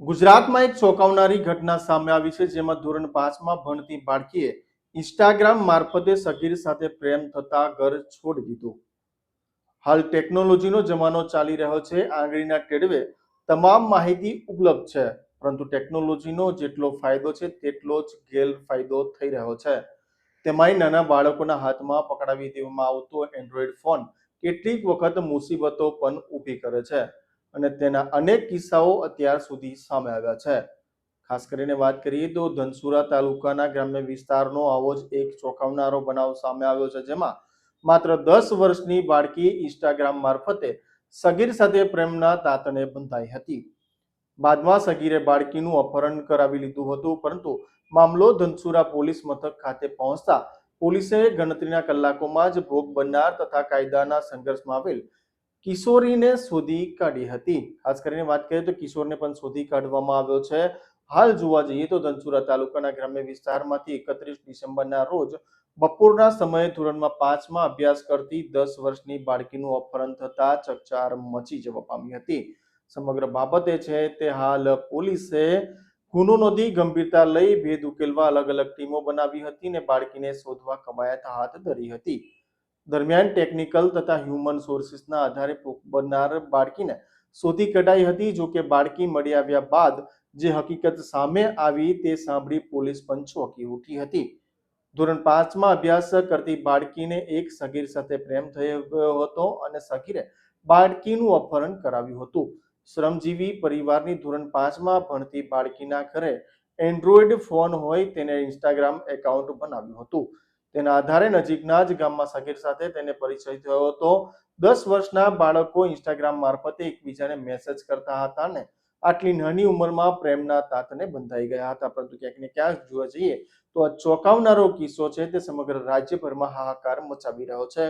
ગુજરાતમાં એક ચોંકાવનારી ઘટના સામે આવી છે, જેમાં ધોરણ પાંચમાં ભણતી બાળકીએ ઇન્સ્ટાગ્રામ મારફતે સગીર સાથે પ્રેમ થતા ઘર છોડી દીધું. હાલ ટેકનોલોજીનો જમાનો ચાલી રહ્યો છે, આંગળીના ટેડવે તમામ માહિતી ઉપલબ્ધ છે, પરંતુ ટેકનોલોજીનો જેટલો ફાયદો છે, તેટલો જ ગેરફાયદો થઈ રહ્યો છે. તેમાંય નાના બાળકોના હાથમાં પકડાવી દેવામાં આવતો એન્ડ્રોઈડ ફોન કેટલીક વખત મુસીબતો પણ ઊભી કરે છે. અને તેના અનેક કિસ્સાઓ અત્યાર સુધી સામે આવ્યા છે. ખાસ કરીને વાત કરીએ તો ધનસુરા તાલુકાના ગ્રામ્ય વિસ્તારનો આવો જ એક ચોંકાવનારો બનાવ સામે આવ્યો છે, જેમાં માત્ર દસ વર્ષની બાળકી ઇન્સ્ટાગ્રામ મારફતે સગીર સાથે પ્રેમના તાતને બંધાઈ હતી. બાદમાં સગીરે બાળકીનું અપહરણ કરાવી લીધું હતું, પરંતુ મામલો ધનસુરા પોલીસ મથક ખાતે પહોંચતા પોલીસે ગણતરીના કલાકોમાં જ ભોગ બનનાર તથા કાયદાના સંઘર્ષમાં આવેલ કિશોરીને શોધી કાઢી હતી. ખાસ કરીને વાત કરીએ તો કિશોરને પણ શોધી કાઢવામાં આવ્યો છે. હાલ જોવા જઈએ તો ધનસુરા તાલુકાના ગ્રામ્ય વિસ્તારમાંથી એકત્રીસ ડિસેમ્બરના રોજ બપોરના સમયે ધોરણમાં પાંચમાં અભ્યાસ કરતી દસ વર્ષની બાળકીનું અપહરણ થતા ચકચાર મચી જવા પામી હતી. સમગ્ર બાબતે છે તે હાલ પોલીસે ગુનો નોંધી ગંભીરતા લઈ ભેદ ઉકેલવા અલગ અલગ ટીમો બનાવી હતી અને બાળકીને શોધવા કવાયત હાથ ધરી હતી. દરમિયાન ટેકનિકલ તથા હ્યુમન સોર્સિસના આધારે બનનાર બાળકીને શોધી કઢાઈ હતી, જો કે બાળકી મળી આવ્યા બાદ જે હકીકત સામે આવી તે સાંભળી પોલીસ પણ ચોંકી ઉઠી હતી. ધોરણ પાંચમાં અભ્યાસ કરતી બાળકીને એક સગીર સાથે પ્રેમ થયો હતો અને સગીરે બાળકીનું અપહરણ કરાવ્યું હતું. શ્રમજીવી પરિવારની ધોરણ પાંચમાં ભણતી બાળકીના ઘરે એન્ડ્રોઈડ ફોન હોય તેને ઇન્સ્ટાગ્રામ એકાઉન્ટ બનાવ્યું હતું. તેના આધારે નજીકના જ ગામમાં સગીર સાથે તેને પરિચય થયો હતો. દસ વર્ષના બાળકો ઇન્સ્ટાગ્રામ મારફતે એકબીજાને મેસેજ કરતા હતા ને આટલી નાની ઉંમરમાં પ્રેમના તાતને બંધાઈ ગયા હતા. પરંતુ ક્યાંક ને ક્યાંક જોવા જઈએ તો આ ચોંકાવનારો કિસ્સો છે તે સમગ્ર રાજ્યભરમાં હાહાકાર મચાવી રહ્યો છે.